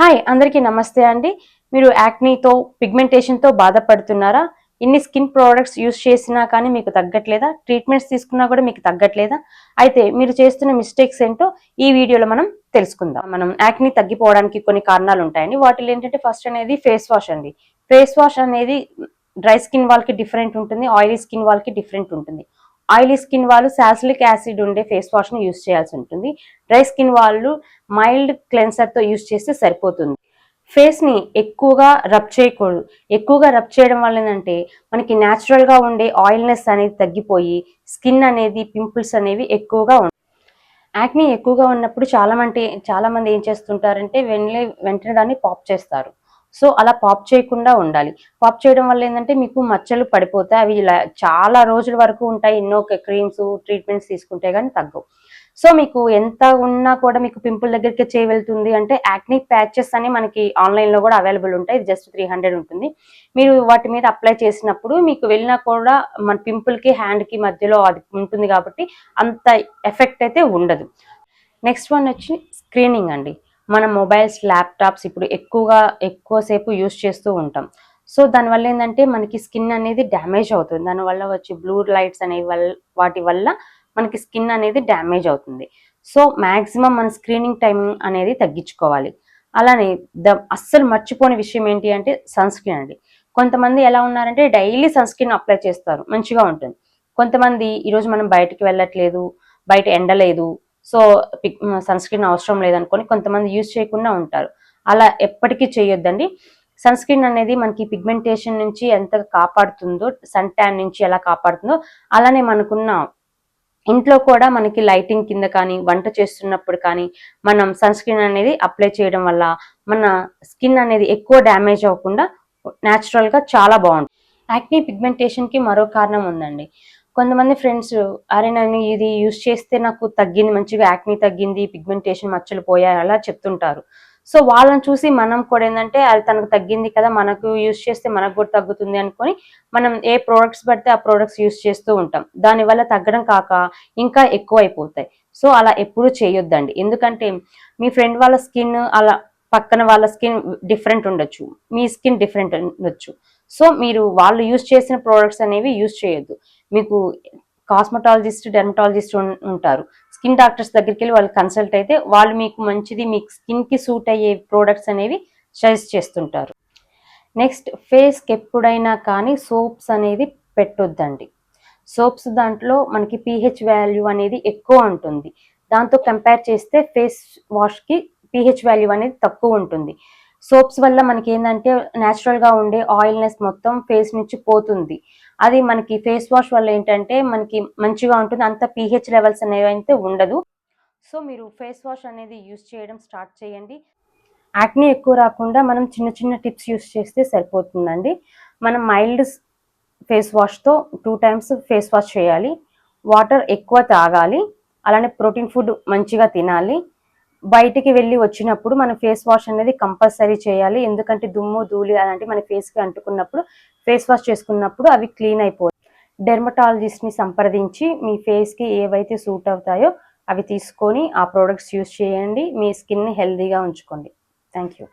Hi అందరికీ నమస్తే అండి. మీరు యాక్నీతో పిగ్మెంటేషన్తో బాధపడుతున్నారా? ఇన్ని స్కిన్ ప్రోడక్ట్స్ యూస్ చేసినా కానీ మీకు తగ్గట్లేదా? ట్రీట్మెంట్స్ తీసుకున్నా కూడా మీకు తగ్గట్లేదా? అయితే మీరు చేస్తున్న మిస్టేక్స్ ఏంటో ఈ వీడియోలో మనం తెలుసుకుందాం. మనం యాక్నీ తగ్గిపోవడానికి కొన్ని కారణాలు ఉంటాయండి. వాటిలో ఏంటంటే ఫస్ట్ అనేది ఫేస్ వాష్ అండి. ఫేస్ వాష్ అనేది డ్రై స్కిన్ వాళ్ళకి డిఫరెంట్ ఉంటుంది ఆయిలీ స్కిన్ వాళ్ళకి డిఫరెంట్ ఉంటుంది. ఆయిలీ స్కిన్ వాళ్ళు సాసిలిక్ యాసిడ్ ఉండే ఫేస్ వాష్ని యూస్ చేయాల్సి ఉంటుంది. డ్రై స్కిన్ వాళ్ళు మైల్డ్ క్లెన్సర్తో యూస్ చేస్తే సరిపోతుంది. ఫేస్ని ఎక్కువగా రబ్ చేయకూడదు. ఎక్కువగా రబ్ చేయడం వల్ల ఏంటంటే మనకి న్యాచురల్గా ఉండే ఆయిల్నెస్ అనేది తగ్గిపోయి స్కిన్ అనేది పింపుల్స్ అనేవి ఎక్కువగా ఉంటాయి యాక్ని ఎక్కువగా ఉన్నప్పుడు చాలా మంది చాలా మంది ఏం చేస్తుంటారంటే వెంటనే వెంటనే దాన్ని పాప్ చేస్తారు. సో అలా పాప్ చేయకుండా ఉండాలి. పాప్ చేయడం వల్ల ఏంటంటే మీకు మచ్చలు పడిపోతాయి. అవి ఇలా చాలా రోజుల వరకు ఉంటాయి. ఎన్నో క్రీమ్స్ ట్రీట్మెంట్స్ తీసుకుంటే కానీ తగ్గవు. సో మీకు ఎంత ఉన్నా కూడా మీకు పింపుల్ దగ్గరికి చేయవెళ్తుంది అంటే యాక్నీ ప్యాచెస్ అని మనకి ఆన్లైన్లో కూడా అవైలబుల్ ఉంటాయి. జస్ట్ త్రీ హండ్రెడ్ ఉంటుంది. మీరు వాటి మీద అప్లై చేసినప్పుడు మీకు వెళ్ళినా కూడా మన పింపుల్కి హ్యాండ్కి మధ్యలో అది ఉంటుంది కాబట్టి అంత ఎఫెక్ట్ అయితే ఉండదు. నెక్స్ట్ వన్ వచ్చి స్క్రీనింగ్ అండి. మన మొబైల్స్ ల్యాప్టాప్స్ ఇప్పుడు ఎక్కువగా ఎక్కువసేపు యూస్ చేస్తూ ఉంటాం. సో దానివల్ల ఏంటంటే మనకి స్కిన్ అనేది డ్యామేజ్ అవుతుంది. దానివల్ల వచ్చి బ్లూ లైట్స్ అనేవి వల్ల వాటి వల్ల మనకి స్కిన్ అనేది డ్యామేజ్ అవుతుంది. సో మ్యాక్సిమం మన స్క్రీనింగ్ టైం అనేది తగ్గించుకోవాలి. అలానే ద అస్సలు మర్చిపోని విషయం ఏంటి అంటే సన్ స్క్రీన్ అండి. కొంతమంది ఎలా ఉన్నారంటే డైలీ సన్ స్క్రీన్ అప్లై చేస్తారు. మంచిగా ఉంటుంది. కొంతమంది ఈరోజు మనం బయటకు వెళ్ళట్లేదు బయట ఎండలేదు సో సన్ స్క్రీన్ అవసరం లేదనుకొని కొంతమంది యూజ్ చేయకుండా ఉంటారు. అలా ఎప్పటికీ చేయొద్దండి. సన్ స్క్రీన్ అనేది మనకి పిగ్మెంటేషన్ నుంచి ఎంత కాపాడుతుందో సన్ ట్యాన్ నుంచి ఎలా కాపాడుతుందో అలానే మనకున్న ఇంట్లో కూడా మనకి లైటింగ్ కింద కానీ వంట చేస్తున్నప్పుడు కానీ మనం సన్ స్క్రీన్ అనేది అప్లై చేయడం వల్ల మన స్కిన్ అనేది ఎక్కువ డ్యామేజ్ అవ్వకుండా న్యాచురల్గా చాలా బాగుంటుంది. యాక్నీ పిగ్మెంటేషన్కి మరో కారణం ఉందండి. కొంతమంది ఫ్రెండ్స్ అరే నేను ఇది యూస్ చేస్తే నాకు తగ్గింది మంచిగా యాక్ని తగ్గింది పిగ్మెంటేషన్ మచ్చలు పోయాయి అలా చెప్తుంటారు. సో వాళ్ళని చూసి మనం కూడా ఏంటంటే అది తనకు తగ్గింది కదా మనకు యూస్ చేస్తే మనకు కూడా తగ్గుతుంది అనుకొని మనం ఏ ప్రోడక్ట్స్ పడితే ఆ ప్రోడక్ట్స్ యూస్ చేస్తూ ఉంటాం. దానివల్ల తగ్గడం కాక ఇంకా ఎక్కువ అయిపోతాయి సో అలా ఎప్పుడు చేయొద్దండి. ఎందుకంటే మీ ఫ్రెండ్ వాళ్ళ స్కిన్ అలా పక్కన వాళ్ళ స్కిన్ డిఫరెంట్ ఉండొచ్చు. మీ స్కిన్ డిఫరెంట్ ఉండొచ్చు. సో మీరు వాళ్ళు యూస్ చేసిన ప్రోడక్ట్స్ అనేవి యూస్ చేయొద్దు. మీకు కాస్మెటాలజిస్ట్ డెర్మటాలజిస్ట్ ఉంటారు. స్కిన్ డాక్టర్స్ దగ్గరికి వెళ్ళి వాళ్ళు కన్సల్ట్ అయితే వాళ్ళు మీకు మంచిది మీకు స్కిన్కి సూట్ అయ్యే ప్రోడక్ట్స్ అనేవి సజెస్ట్ చేస్తుంటారు. నెక్స్ట్ ఫేస్కి ఎప్పుడైనా కానీ సోప్స్ అనేది పెట్టొద్దండి. సోప్స్ దాంట్లో మనకి పీహెచ్ వాల్యూ అనేది ఎక్కువ ఉంటుంది. దాంతో కంపేర్ చేస్తే ఫేస్ వాష్కి పీహెచ్ వాల్యూ అనేది తక్కువ ఉంటుంది. సోప్స్ వల్ల మనకి ఏంటంటే న్యాచురల్గా ఉండే ఆయిల్నెస్ మొత్తం ఫేస్ నుంచి పోతుంది. అది మనకి ఫేస్ వాష్ వల్ల ఏంటంటే మనకి మంచిగా ఉంటుంది. అంత పీహెచ్ లెవెల్స్ అనేవి అయితే ఉండదు. సో మీరు ఫేస్ వాష్ అనేది యూస్ చేయడం స్టార్ట్ చేయండి. యాక్ని ఎక్కువ రాకుండా మనం చిన్న చిన్న టిప్స్ యూస్ చేస్తే సరిపోతుందండి. మనం మైల్డ్ ఫేస్ వాష్తో టూ టైమ్స్ ఫేస్ వాష్ చేయాలి. వాటర్ ఎక్కువ తాగాలి. అలానే ప్రోటీన్ ఫుడ్ మంచిగా తినాలి. బయటికి వెళ్ళి వచ్చినప్పుడు మనం ఫేస్ వాష్ అనేది కంపల్సరీ చేయాలి. ఎందుకంటే దుమ్ము ధూళి అలాంటివి మన ఫేస్కి అంటుకున్నప్పుడు ఫేస్ వాష్ చేసుకున్నప్పుడు అవి క్లీన్ అయిపోతాయి డెర్మటాలజిస్ట్ని సంప్రదించి మీ ఫేస్కి ఏవైతే సూట్ అవుతాయో అవి తీసుకొని ఆ ప్రోడక్ట్స్ యూస్ చేయండి. మీ స్కిన్ని హెల్దీగా ఉంచుకోండి. Thank you